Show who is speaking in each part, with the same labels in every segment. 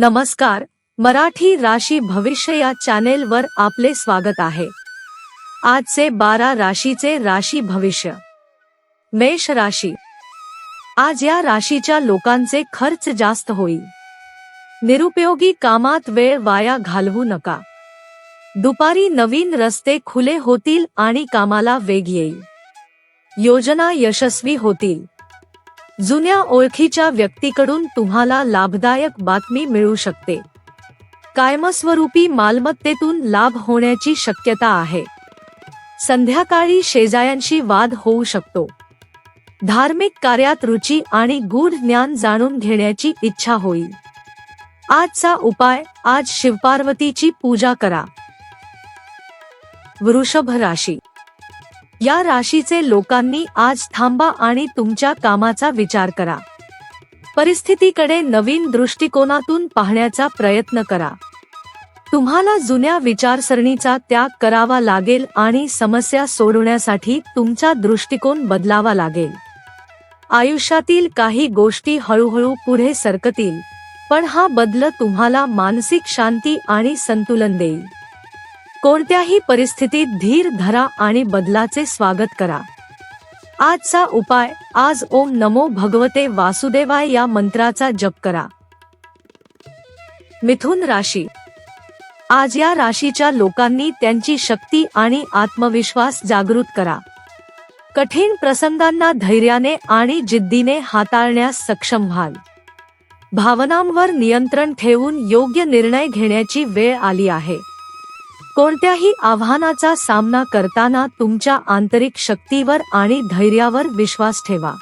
Speaker 1: नमस्कार मराठी राशी भविष्य या चॅनेलवर आपले स्वागत आहे. आजचे बारा राशीचे राशी भविष्य. मेष राशी. आज या राशीच्या लोकांचे खर्च जास्त होईल. निरुपयोगी कामात वेळ वाया घालवू नका. दुपारी नवीन रस्ते खुले होतील आणि कामाला वेग येईल. योजना यशस्वी होतील. जुन्या ओळखीच्या व्यक्तीकडून तुम्हाला लाभदायक बातमी मिळू शकते. कायमस्वरूपी मालमत्तेतून लाभ होण्याची शक्यता आहे. संध्याकाळी शेजायांशी वाद होऊ शकतो. धार्मिक कार्यात रुची आणि गूढ ज्ञान जाणून घेण्याची इच्छा होईल. आजचा उपाय आज शिवपार्वतीची पूजा करा. वृषभ राशी या राशीचे लोकांनी आज थांबा आणि तुमच्या कामाचा विचार करा. परिस्थितीकडे नवीन दृष्टिकोनातून पाहण्याचा प्रयत्न करा. तुम्हाला जुन्या विचारसरणीचा त्याग करावा लागेल आणि समस्या सोडवण्यासाठी तुमचा दृष्टिकोन बदलावा लागेल. आयुष्यातील काही गोष्टी हळूहळू पुढे सरकतील पण हा बदल तुम्हाला मानसिक शांती आणि संतुलन देईल. कोणत्याही परिस्थितीत धीर धरा आणि बदलाचे स्वागत करा. आजचा उपाय आज ओम नमो भगवते वासुदेवाय या मंत्राचा जप करा. मिथुन राशी. आज या राशीच्या लोकांनी त्यांची शक्ती आणि आत्मविश्वास जागृत करा. कठीण प्रसंगांना धैर्याने आणि जिद्दीने हाताळण्यास सक्षम व्हाल. भावनांवर नियंत्रण ठेवून योग्य निर्णय घेण्याची वेळ आली आहे. कोणत्याही आव्हानाचा सामना करताना तुमच्या आंतरिक शक्तीवर आणि धैर्यावर विश्वास ठेवा.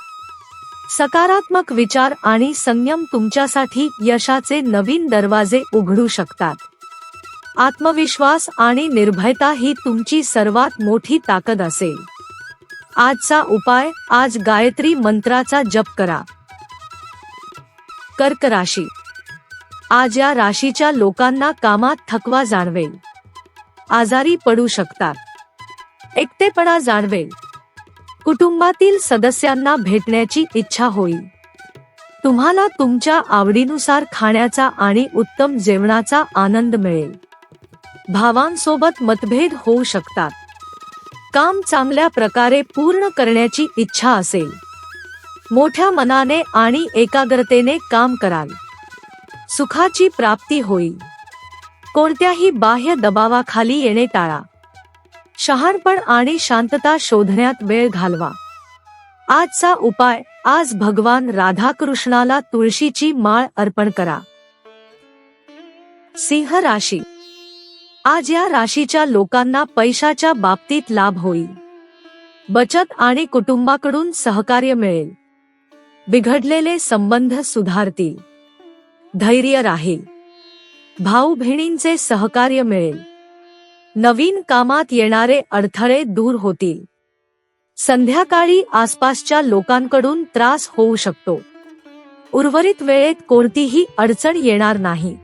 Speaker 1: सकारात्मक विचार आणि संयम तुमच्यासाठी यशाचे नवीन दरवाजे उघडू शकतात. आत्मविश्वास आणि निर्भयता ही तुमची सर्वात मोठी ताकद असेल. आजचा उपाय आज गायत्री मंत्राचा जप करा. कर्क राशी. आज या राशीच्या लोकांना कामात थकवा जाणवेल. आजारी पडू शकतात. एकटेपणा जाणवेल. कुटुंबातील सदस्यांना भेटण्याची इच्छा होईल. तुम्हाला तुमच्या आवडीनुसार खाण्याचा आणि उत्तम जेवणाचा आनंद मिळेल. भावांसोबत मतभेद होऊ शकतात. काम चांगल्या प्रकारे पूर्ण करण्याची इच्छा असेल. मोठ्या मनाने आणि एकाग्रतेने काम कराल. सुखाची प्राप्ती होईल. कोणत्याही बाह्य दबावाखाली येणे टाळा. शहाणपण आणि शांतता शोधण्यात वेळ घालवा. आजचा उपाय आज भगवान राधाकृष्णाला तुळशीची माळ अर्पण करा. सिंह राशी. आज या राशीच्या लोकांना पैशाच्या बाबतीत लाभ होईल. बचत आणि कुटुंबाकडून सहकार्य मिळेल. बिघडलेले संबंध सुधारतील. धैर्य राहील. भाऊ बहिणींचे सहकार्य मिळेल. नवीन कामात येणारे अडथळे दूर होतील. संध्याकाळी आसपासच्या लोकांकडून त्रास होऊ शकतो. उर्वरित वेळेत कोणतीही अडचण येणार नाही.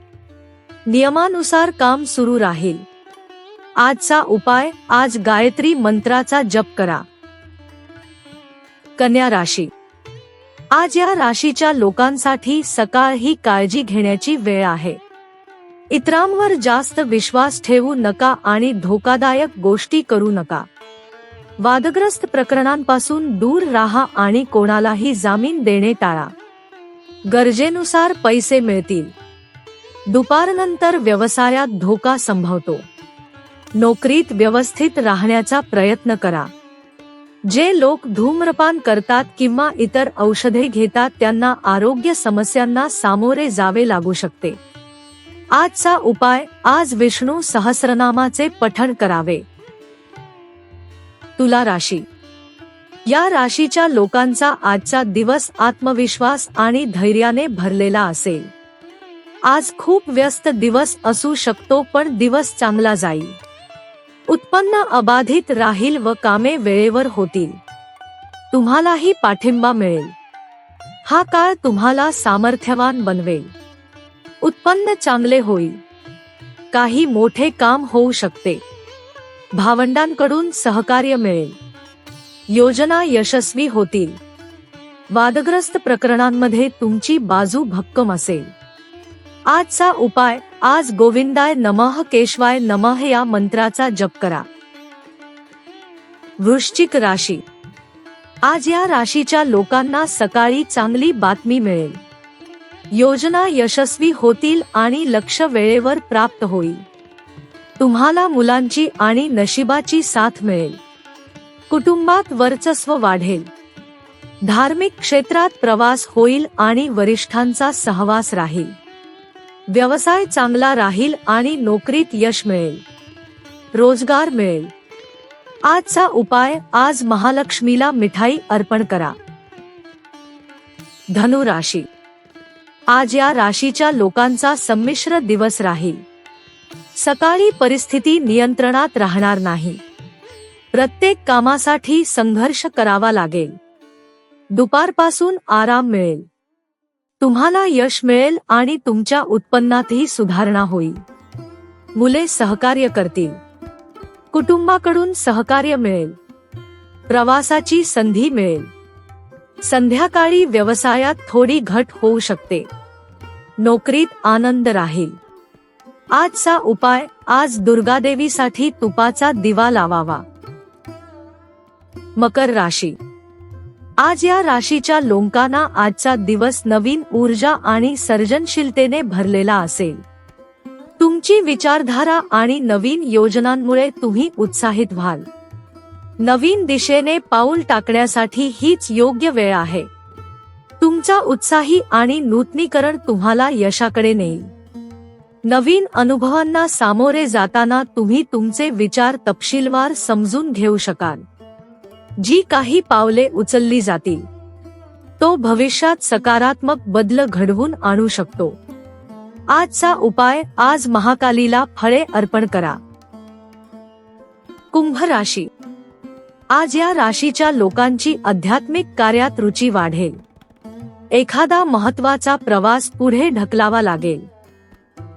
Speaker 1: नियमानुसार काम सुरू राहील. आजचा उपाय आज गायत्री मंत्राचा जप करा. कन्या राशी. आज या राशीच्या लोकांसाठी सकाळ ही काळजी घेण्याची वेळ आहे. इतरांवर जास्त विश्वास ठेवू नका आणि धोकादायक गोष्टी करू नका. वादग्रस्त प्रकरणांपासून दूर राहा आणि कोणालाही जामीन देणे टाळा. गरजेनुसार पैसे मिळतील. दुपारनंतर व्यवसायात धोका संभवतो. नोकरीत व्यवस्थित राहण्याचा प्रयत्न करा. जे लोक धूम्रपान करतात किंवा इतर औषधे घेतात त्यांना आरोग्य समस्यांना सामोरे जावे लागू शकते. आजचा उपाय आज विष्णू सहस्रनामाचे पठण करावे. तुला राशी. या राशीच्या लोकांचा आजचा दिवस आत्मविश्वास आणि धैर्याने भरलेला असेल. आज खूप व्यस्त दिवस असू शकतो पण दिवस चांगला जाईल. उत्पन्न अबाधित राहील व कामे वेळेवर होतील. तुम्हालाही पाठिंबा मिळेल. हा काळ तुम्हाला सामर्थ्यवान बनवेल. उत्पन्न चांगले होईल. काही मोठे काम होऊ शकते. भावंडांकडून सहकार्य मिळेल. योजना यशस्वी होतील. वादग्रस्त प्रकरणांमध्ये तुमची बाजू भक्कम असेल. आजचा उपाय आज गोविंदाय नमः केशवाय नमः या मंत्राचा जप करा. वृश्चिक राशी. आज या राशीच्या लोकांना सकाळी चांगली बातमी मिळेल. योजना यशस्वी होतील आणि लक्ष वेळेवर प्राप्त होईल. तुम्हाला मुलांची आणि नशिबाची साथ मिळेल. कुटुंबात वर्चस्व वाढेल. धार्मिक क्षेत्रात प्रवास होईल आणि वरिष्ठांचा सहवास राहील. व्यवसाय चांगला राहील आणि नोकरीत यश मिळेल. रोजगार मिळेल. आजचा उपाय आज महालक्ष्मीला मिठाई अर्पण करा. धनुराशी आज या राशीच्या लोकांचा संमिश्र दिवस राहील. सकाळी परिस्थिती नियंत्रणात राहणार नाही. प्रत्येक कामासाठी संघर्ष करावा लागेल. दुपारपासून आराम मिळेल. तुम्हाला यश मिळेल आणि तुमच्या उत्पन्नातही सुधारणा होईल. मुले सहकार्य करतील. कुटुंबाकडून सहकार्य मिळेल. प्रवासाची संधी मिळेल. संध्याकाळी व्यवसायात थोडी घट होऊ शकते. नोकरीत आनंद राहील. आजचा उपाय आज दुर्गादेवीसाठी तुपाचा दिवा लावावा. मकर राशी. आज या राशीच्या लोंकांना आजचा दिवस नवीन ऊर्जा आणि सर्जनशीलतेने भरलेला असेल. तुमची विचारधारा आणि नवीन योजनांमुळे तुम्ही उत्साहित व्हाल. नवीन दिशेने पाऊल टाकण्यासाठी हीच योग्य वेळ आहे. तुमचा उत्साही आणि नूतनीकरण तुम्हाला यशाकडे नेईल. नवीन अनुभवांना सामोरे जाताना तुम्ही तुमचे विचार तपशीलवार समजून घेऊ शकाल. जी काही पावले उचलली जातील तो भविष्यात सकारात्मक बदल घडवून आणू शकतो. आजचा उपाय आज महाकालीला फळे अर्पण करा. कुंभ राशी आज या राशीच्या लोकांची आध्यात्मिक कार्यात रुची वाढेल. एखादा महत्त्वाचा प्रवास पुढे ढकलावा लागेल.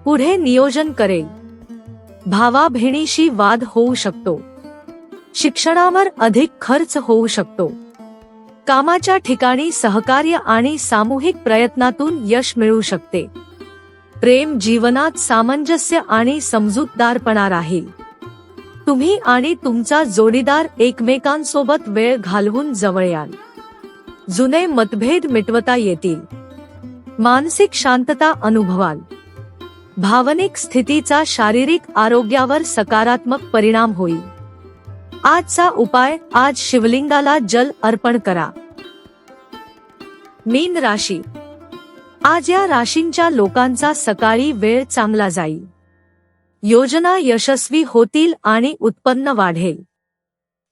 Speaker 1: पुढे नियोजन करेल. भावा बहिणीशी वाद होऊ शकतो. शिक्षणावर अधिक खर्च होऊ शकतो. कामाच्या ठिकाणी सहकार्य आणि सामूहिक प्रयत्नातून यश मिळू शकते. प्रेम जीवनात सामंजस्य आणि समजूतदारपणा राहील. तुम्ही आणि तुमचा जोडीदार एकमेकांसोबत वेळ घालवून जवळ याल. जुने मतभेद मिटवता येतील. मानसिक शांतता अनुभवाल. भावनिक स्थितीचा शारीरिक आरोग्यावर सकारात्मक परिणाम होईल. आजचा उपाय आज शिवलिंगाला जल अर्पण करा. मीन राशी. आज या राशींच्या लोकांचा सकाळी वेळ चांगला जाईल. योजना यशस्वी होतील आणि उत्पन्न वाढेल.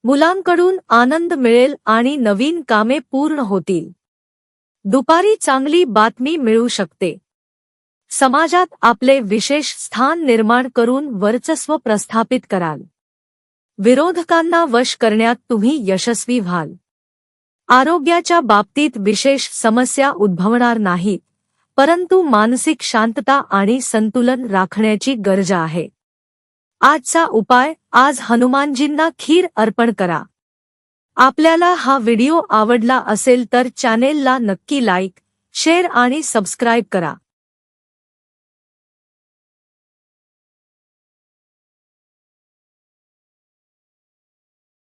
Speaker 1: मुलांकडून आनंद मिळेल आणि नवीन कामे पूर्ण होतील. दुपारी चांगली बातमी मिळू शकते. समाजात आपले विशेष स्थान निर्माण करून वर्चस्व प्रस्थापित कराल. विरोधकांना वश करण्यात तुम्ही यशस्वी व्हाल. आरोग्याच्या बाबतीत विशेष समस्या उद्भवणार नाहीत. परंतु मानसिक शांतता आणि संतुलन राखण्याची गरज आहे. आजचा उपाय आज हनुमानजींना खीर अर्पण करा. आपल्याला हा व्हिडिओ आवडला असेल तर चॅनेलला नक्की लाईक शेअर आणि सबस्क्राईब करा.